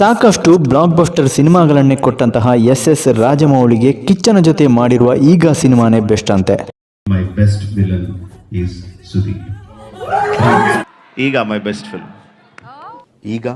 ಸಾಕಷ್ಟು block buster ಸಿನಿಮಾಗಳನ್ನೇ ಕೊಟ್ಟಂತಹ S S ರಾಜಮೌಳಿಗೆ ಕಿಚ್ಚನ ಜೊತೆ ಮಾಡಿರುವ ಈಗ ಸಿನಿಮಾನೇ ಬೆಸ್ಟ್ ಅಂತೆ. My best villain is Sudeep ಈಗ ಮೈ ಬೆಸ್ಟ್ ಫಿಲ್ಮ್ ಈಗ?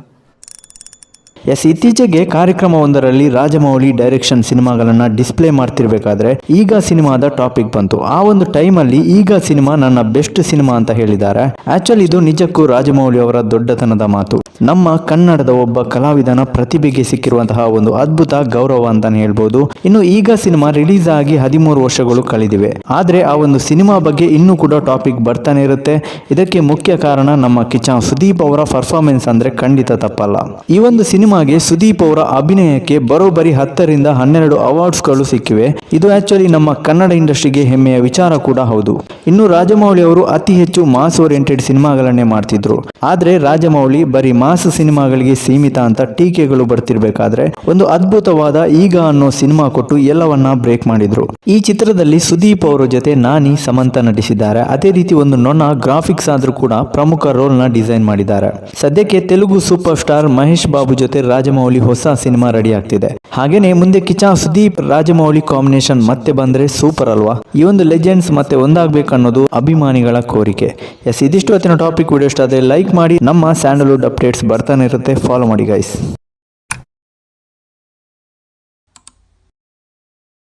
ಎಸ್ ಇತ್ತೀಚೆಗೆ ಕಾರ್ಯಕ್ರಮವೊಂದರಲ್ಲಿ ರಾಜಮೌಳಿ ಡೈರೆಕ್ಷನ್ ಸಿನಿಮಾಗಳನ್ನು ಡಿಸ್ಪ್ಲೇ ಮಾಡ್ತಿರ್ಬೇಕಾದ್ರೆ ಈಗ ಸಿನಿಮಾದ ಟಾಪಿಕ್ ಬಂತು. ಆ ಒಂದು ಟೈಮಲ್ಲಿ ಈಗ ಸಿನಿಮಾ ನನ್ನ ಬೆಸ್ಟ್ ಸಿನಿಮಾ ಅಂತ ಹೇಳಿದ್ದಾರೆ. ಆಕ್ಚುಲಿ ಇದು ನಿಜಕ್ಕೂ ರಾಜಮೌಳಿ ಅವರ ದೊಡ್ಡತನದ ಮಾತು. ನಮ್ಮ ಕನ್ನಡದ ಒಬ್ಬ ಕಲಾವಿದನ ಪ್ರತಿಭೆಗೆ ಸಿಕ್ಕಿರುವಂತಹ ಒಂದು ಅದ್ಭುತ ಗೌರವ ಅಂತಾನೆ ಹೇಳ್ಬೋದು. ಇನ್ನು ಈಗ ಸಿನಿಮಾ ರಿಲೀಸ್ ಆಗಿ ಹದಿಮೂರು ವರ್ಷಗಳು ಕಳೆದಿವೆ. ಆದ್ರೆ ಆ ಒಂದು ಸಿನಿಮಾ ಬಗ್ಗೆ ಇನ್ನೂ ಕೂಡ ಟಾಪಿಕ್ ಬರ್ತಾನೆ ಇರುತ್ತೆ. ಇದಕ್ಕೆ ಮುಖ್ಯ ಕಾರಣ ನಮ್ಮ ಕಿಚಾ ಸುದೀಪ್ ಅವರ ಪರ್ಫಾರ್ಮೆನ್ಸ್ ಅಂದ್ರೆ ಖಂಡಿತ ತಪ್ಪಲ್ಲ. ಈ ಒಂದು ಸಿನಿಮಾಗೆ ಸುದೀಪ್ ಅವರ ಅಭಿನಯಕ್ಕೆ ಬರೋಬ್ಬರಿ ಹತ್ತರಿಂದ ಹನ್ನೆರಡು ಅವಾರ್ಡ್ಸ್ಗಳು ಸಿಕ್ಕಿವೆ. ಇದು ಆಕ್ಚುಲಿ ನಮ್ಮ ಕನ್ನಡ ಇಂಡಸ್ಟ್ರಿಗೆ ಹೆಮ್ಮೆಯ ವಿಚಾರ ಕೂಡ ಹೌದು. ಇನ್ನು ರಾಜಮೌಳಿ ಅವರು ಅತಿ ಹೆಚ್ಚು ಮಾಸ್ ಓರಿಯೆಂಟೆಡ್ ಸಿನಿಮಾಗಳನ್ನೇ ಮಾಡ್ತಿದ್ರು. ಆದ್ರೆ ರಾಜಮೌಳಿ ಬರೀ ಮಾಸ್ ಸಿನಿಮಾಗಳಿಗೆ ಸೀಮಿತ ಅಂತ ಟೀಕೆಗಳು ಬರ್ತಿರ್ಬೇಕಾದ್ರೆ ಒಂದು ಅದ್ಭುತವಾದ ಈಗ ಅನ್ನೋ ಸಿನಿಮಾ ಕೊಟ್ಟು ಎಲ್ಲವನ್ನ ಬ್ರೇಕ್ ಮಾಡಿದ್ರು. ಈ ಚಿತ್ರದಲ್ಲಿ ಸುದೀಪ್ ಅವರ ಜೊತೆ ನಾನಿ, ಸಮಂತ ನಟಿಸಿದ್ದಾರೆ. ಅದೇ ರೀತಿ ಒಂದು ನೊಣ ಗ್ರಾಫಿಕ್ಸ್ ಆದ್ರೂ ಕೂಡ ಪ್ರಮುಖ ರೋಲ್ನ ಡಿಸೈನ್ ಮಾಡಿದ್ದಾರೆ. ಸದ್ಯಕ್ಕೆ ತೆಲುಗು ಸೂಪರ್ ಸ್ಟಾರ್ ಮಹೇಶ್ ಬಾಬು ಜೊತೆ ರಾಜಮೌಳಿ ಹೊಸ ಸಿನಿಮಾ ರೆಡಿ ಆಗ್ತಿದೆ. ಹಾಗೇನೆ ಮುಂದೆ ಕಿಚಾ ಸುದೀಪ್ ರಾಜಮೌಳಿ ಕಾಂಬಿನೇಷನ್ ಮತ್ತೆ ಬಂದ್ರೆ ಸೂಪರ್ ಅಲ್ವಾ? ಈ ಒಂದು ಲೆಜೆಂಡ್ಸ್ ಮತ್ತೆ ಒಂದಾಗ್ಬೇಕು ಅನ್ನೋದು ಅಭಿಮಾನಿಗಳ ಕೋರಿಕೆ. ಎಸ್ ಇದಿಷ್ಟು ಹೊತ್ತಿನ ಟಾಪಿಕ್ ವಿಡಿಯೋ ಇಷ್ಟ ಆದರೆ ಲೈಕ್ ಮಾಡಿ, ನಮ್ಮ ಸ್ಯಾಂಡಲ್ವುಡ್ ಅಪ್ಡೇಟ್ಸ್ ಬರ್ತಾನೆ ಇರುತ್ತೆ. ಫಾಲೋ ಮಾಡಿ ಗೈಸ್